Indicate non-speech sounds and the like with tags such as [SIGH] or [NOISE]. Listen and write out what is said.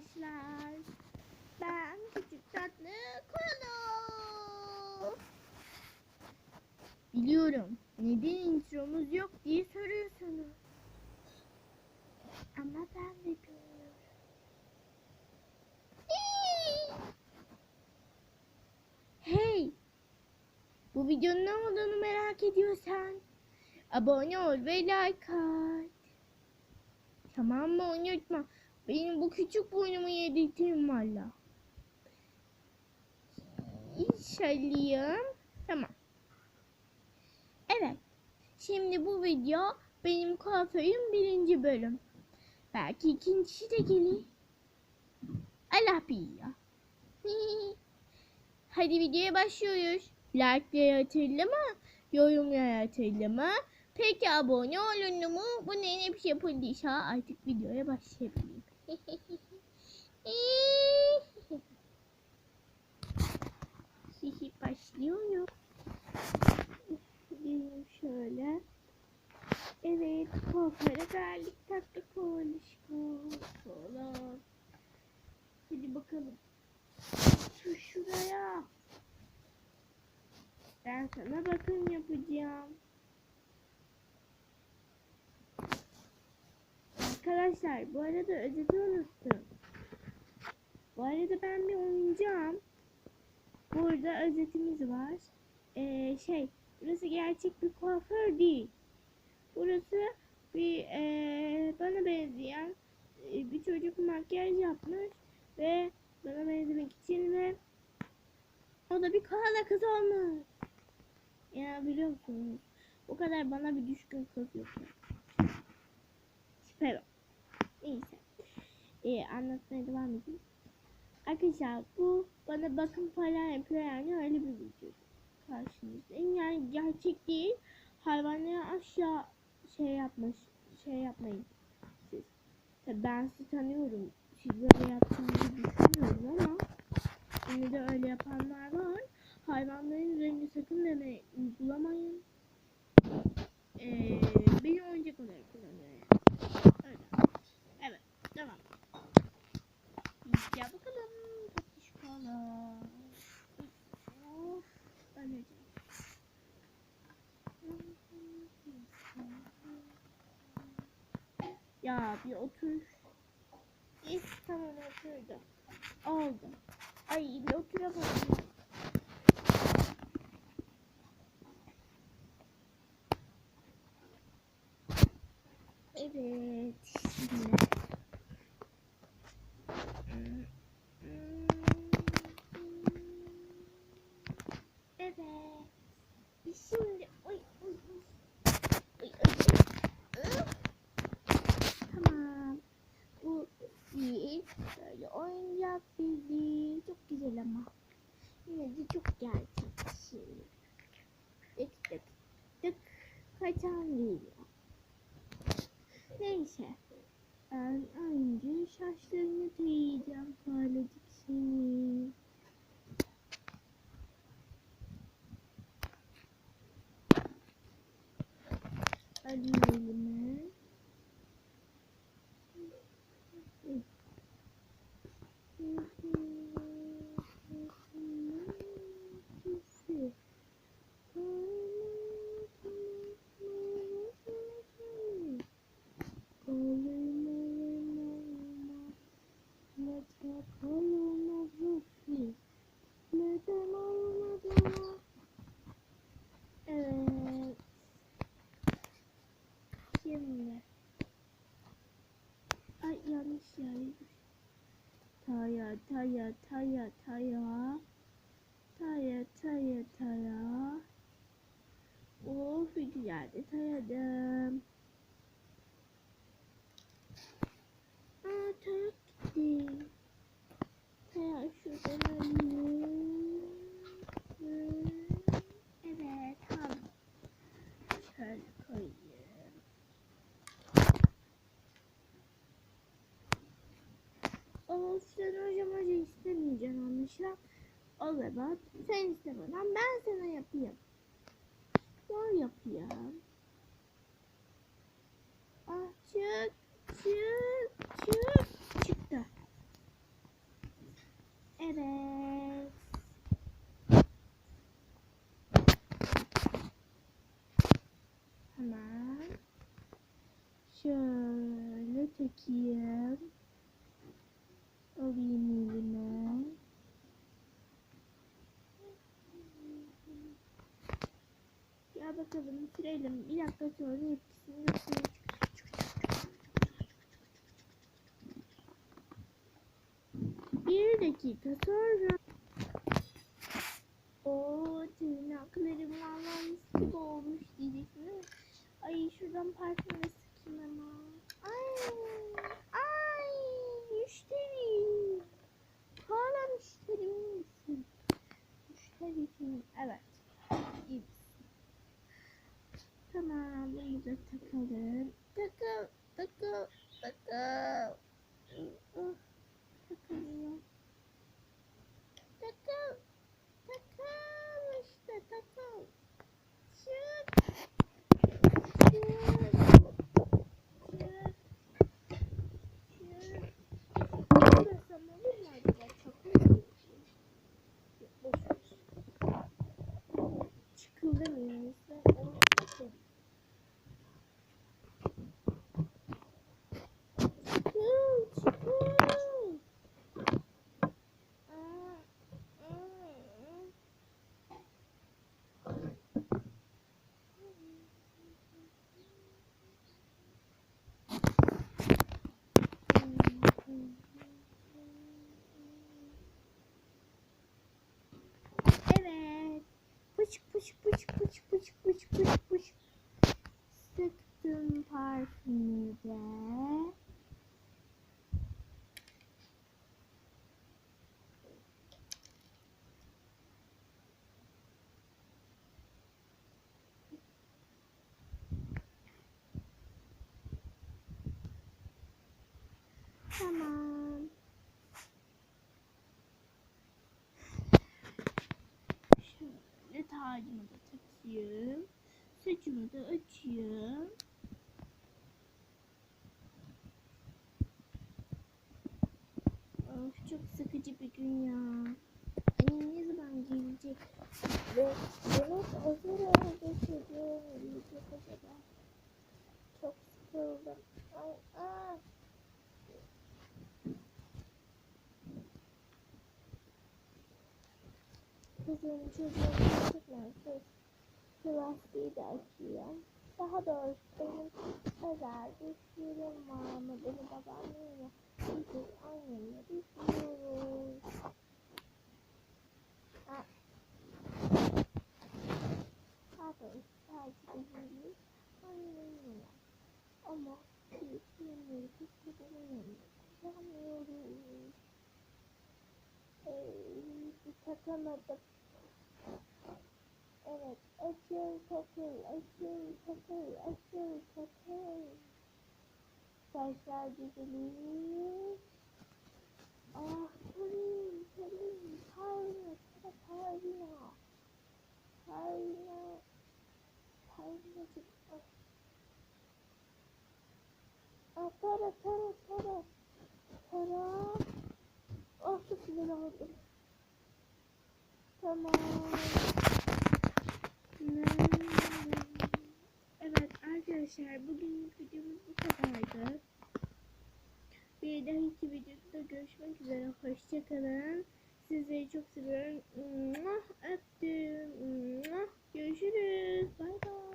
arkadaşlar. Ben küçük tatlı kolu. Biliyorum. Neden intromuz yok diye soruyorsunuz. Ama ben de bilmiyorum. Hey! Bu videonun ne olduğunu merak ediyorsan abone ol ve like at. Tamam mı unutma. Benim bu küçük boynumu yedirteyim valla. İnşallah. Tamam. Evet. Şimdi bu video benim kuaförüm birinci bölüm. Belki ikincisi de gelir. Allah biliyor. [LAUGHS] Hadi videoya başlıyoruz. Like'ları hatırlama, yorumları hatırlama. Peki abone olun mu? Bu ne hepsi yapıldıysa artık videoya başlayabilirim. Hihi başlıyorum. Gidelim şöyle. Evet, kuaföre geldik. Tatlı konuşma. Falan. Hadi bakalım. Şu şuraya. Ben sana bakım yapacağım. Arkadaşlar bu arada özeti unuttum. Bu arada ben bir oyuncağım. Burada özetimiz var. Ee, şey burası gerçek bir kuaför değil. Burası bir ee, bana benzeyen ee, bir çocuk makyaj yapmış ve bana benzemek için ve o da bir koala kız olmuş. Ya biliyor musunuz? O kadar bana bir düşkün kız yok. Süper. Neyse. Ee, anlatmaya devam edeyim. Arkadaşlar bu bana bakım falan yapıyor yani öyle bir video karşınızda. Yani gerçek değil. Hayvanlara aşağı şey yapmış. Şey yapmayın. Siz. Tabii ben sizi tanıyorum. Siz böyle yaptığınızı düşünmüyorum ama yine de öyle yapanlar var. Hayvanların üzerinde sakın deme uygulamayın. Ee, beni oyuncak olarak kullanıyor yani. Öyle. Evet. Devam. Ya bakalım. Tatlış kola. Of. Öleceğim. Ya bir otur. İyi tamam oturdu. Oldu. Ay bir oturamadım. Evet. Şimdi. Evet. Şimdi oy oy oy. Oy oy oy. Tamam. Bu bir böyle oyuncak bizi çok güzel ama yine de çok gerçekçi. Tık tık tık kaçan geliyor. Neyse. Ben önce şaşlarını teyeceğim parlacık seni. Evet. Şimdi. Ay yanlış yere Taya taya taya taya. Taya taya taya. Of bir yerde tayadım. Aa tayak gitti. Şuradan alayım. Evet tamam. Şöyle koyayım. Of sen hocam hoca istemeyeceksin anlaşılan. O zaman sen istemeden ben sana yapayım. Zor yapayım. Ah çık çık Evet. Hemen şöyle çekeyim. Alayım elime. Ya bakalım bitirelim. Bir dakika sonra hepsini yapayım. Bir dakika sonra o tırnaklarım vallahi mis gibi olmuş değil mi? Ay şuradan parfüm sıkayım ama. Ay, ay müşteri. Hala müşterim misin? Müşterisin. Evet. İyi. Tamam bunu da takalım. Takıl, takıl, takıl. Ah, Takılıyor. Takıl. Takıl işte takıl. Çık. Çık. Çık. Çık. Çıkmasam olur mu acaba? Takıl mı? Yok, boş ver. Çıkıldı mı yani? Sen onu takıl. Çıkıl, çıkıl. Aa, aa. Evet. Pıç pıç pıç pıç pıç pıç pıç. Sıktım parfümü de. Tamam. Şöyle tacımı da takayım. Saçımı da açayım. Of çok sıkıcı bir gün ya. Annem ne zaman gelecek? Ve yemek hazır oldu çocuğum. Yiyecek acaba? Çok sıkıldım. Ay ay. Kızım çocuğum çıkmazsa şu lastiği de açayım. Daha doğrusu benim özel bir yerim var ama beni babaannemle biz annemle düşünüyoruz. Pardon, sadece bizim annemle. Ama biz yemeği biz babamın kullanmıyoruz. Ee, it. It's really cooking. It's really cooking. It's really cooking. So I started using these. Oh, please, please, hurry up, get up, hurry up. Hurry up. Hurry up. Oh, put it, put it, put it. Put it. Oh, just a little bit. Come on. Evet arkadaşlar bugün videomuz bu kadardı. Bir dahaki videoda görüşmek üzere. Hoşçakalın. Sizleri çok seviyorum. Öptüm. Görüşürüz. Bay bay.